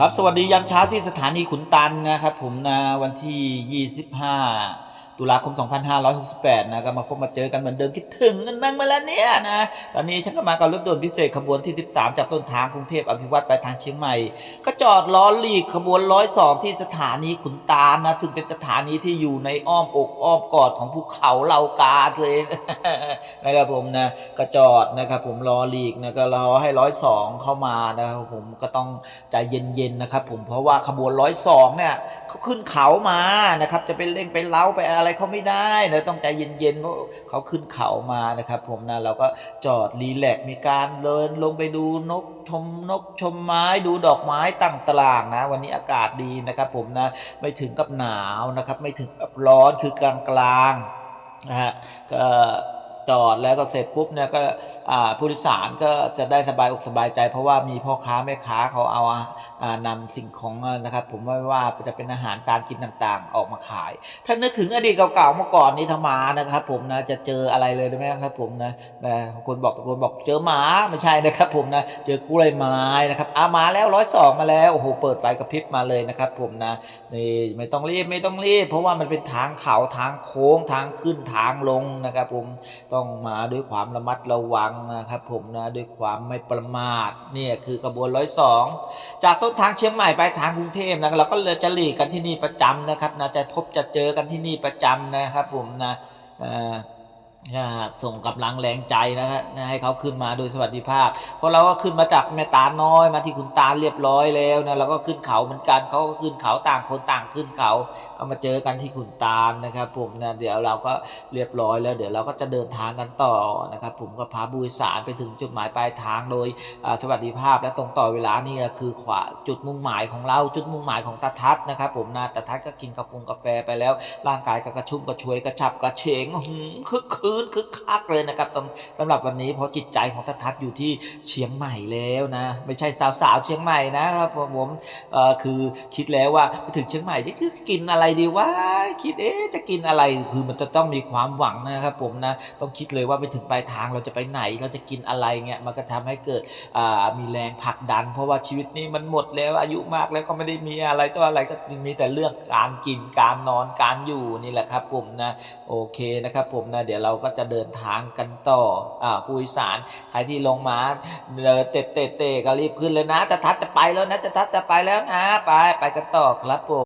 ครับสวัสดียามเช้าที่สถานีขุนตันนะครับผมนะวันที่ 25 ตุลาคม 2568 นะก็มาพบมาเจอกันเหมือนเดิมคิดถึงกันบ้างมาแล้วเนี่ยนะตอนนี้ฉันก็มากับรถด่วนพิเศษขบวนที่ 13 จากต้นทางกรุงเทพอภิวัตไปทางเชียงใหม่ ก็จอดล้อหลีกขบวน 102 ที่สถานีขุนตาลนะซึ่งเป็นสถานีที่อยู่ในอ้อมอกอ้อมกอดของภูเขาเหล่ากาเลยนะครับผมนะก็จอดนะครับผมรอหลีกนะก็รอให้ร้อยสองเข้ามานะครับผมก็ต้องใจเย็นๆนะครับผมเพราะว่าขบวนร้อยสองเนี่ยเขาขึ้นเขามานะครับ จะไปเร่งไปเล้าไปอะไรเขาไม่ได้นะต้องใจเย็นๆเพราะเขาขึ้นเขามานะครับ ผมนะเราก็จอดรีแลกมีการเดินลงไปดูนกชมนกชมไม้ดูดอกไม้ต่างตลางนะวันนี้อากาศดีนะครับ ผมนะไม่ถึงกับหนาวนะครับ ไม่ถึงกับร้อนคือกลางๆนะฮะก็ จอดแล้วก็เสร็จปุ๊บเนี่ยก็ผู้โดยสารก็จะได้สบายอกสบายใจ เพราะว่ามีพ่อค้าแม่ค้าเขาเอาอ่านำสิ่งของนะครับ ผมไม่ว่าจะเป็นอาหารการกินต่างๆ ออกมาขาย ถ้านึกถึงอดีตเก่าๆเมื่อก่อนนี้ถ้ามานะครับ ผมนะจะเจออะไรเลยได้ไหมครับ ผมนะนะคนบอกตะโกนบอกเจอหมาไม่ใช่นะครับ ผมนะเจอกล้วยไม้นะครับอามาแล้วร้อยสองมาแล้วโอ้โหเปิดไฟกระพริบมาเลยนะครับ ผมนะนี่ไม่ต้องรีบไม่ต้องรีบ เพราะว่ามันเป็นทางเขาทางโค้งทางขึ้นทางลงนะครับ ผมต้องมาด้วยความระมัดระวังนะครับผมนะด้วยความไม่ประมาทเนี่ยคือกระบวนร้อยสองจากต้นทางเชียงใหม่ไปทางกรุงเทพนะเราก็เลยจะหลีกกันที่นี่ประจำนะครับนะจะพบจะเจอกันที่นี่ประจำนะครับผมนะอ่า เอ่ออ่าส่งกำลังแรงใจนะครับนะให้เขาขึ้นมาโดยสวัสดิภาพ เพราะเราก็ขึ้นมาจากแม่ตาน้อยมาที่ขุนตาลเรียบร้อยแล้วนะเราก็ขึ้นเขาเหมือนกันเขาก็ขึ้นเขาต่างคนต่างขึ้นเขาก็มาเจอกันที่ขุนตาลนะครับผมนะเดี๋ยวเราก็เรียบร้อยแล้ว เดี๋ยวเราก็จะเดินทางกันต่อนะครับผมก็พาบุยสารไปถึงจุดหมายปลายทางโดยสวัสดิภาพและตรงต่อเวลานี่คือขวาจุดมุ่งหมายของเราจุดมุ่งหมายของตาทัศนะครับผมนะตาทัศก็กินกาแฟไปแล้วร่างกายก็กระชุ่มกระชวยกระฉับกระเฉงอื้อหือคึกคืนคึกคักเลยนะครับสำสำหรับวันนี้เพราะจิตใจของทัศทัศอยู่ที่เชียงใหม่แล้วนะ ไม่ใช่สาวๆเชียงใหม่นะครับผมคือคิดแล้วว่าไปถึงเชียงใหม่จะกินอะไรดีวะคิดเอ๊ะจะกินอะไรคือมันจะต้องมีความหวังนะครับผมนะต้องคิดเลยว่าไปถึงปลายทางเราจะไปไหนเราจะกินอะไรเงี้ยมันก็ทำให้เกิดมีแรงผลักดัน เพราะว่าชีวิตนี้มันหมดแล้วอายุมากแล้วก็ไม่ได้มีอะไรตัวอะไรก็มีแต่เรื่องการกินการนอนการอยู่นี่แหละครับผมนะโอเคนะครับผมนะเดี๋ยวเราก็จะเดินทางกันต่ออ่าผู้โดสารใครที่ลงมาเดินเตะเตะเตะก็รีบขึ้นเลยนะจะทัดจะไปแล้วนะจะทัดจะไปแล้วนะไปไปกันต่อครับผม